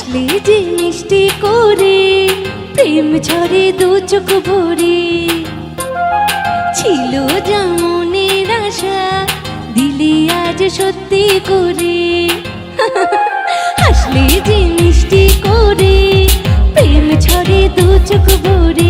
আসলে যে মিষ্টি করে, প্রেম ঝরে দু চোখ ভরে। ছিল যেমনের আশা, দিলি আজ সত্যি করে। আসলে যে মিষ্টি করে, প্রেম ঝরে দু চোখ ভরে।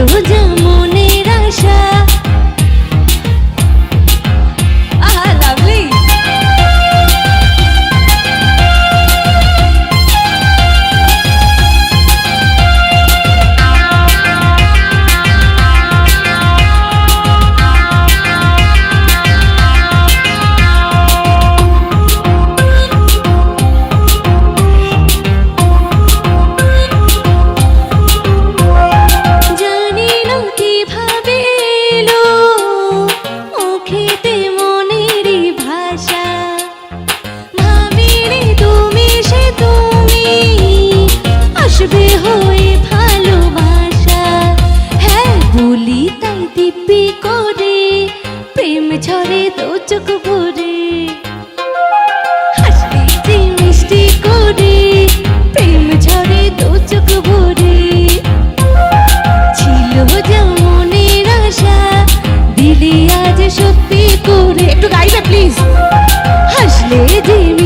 যেমনের হাসলে যে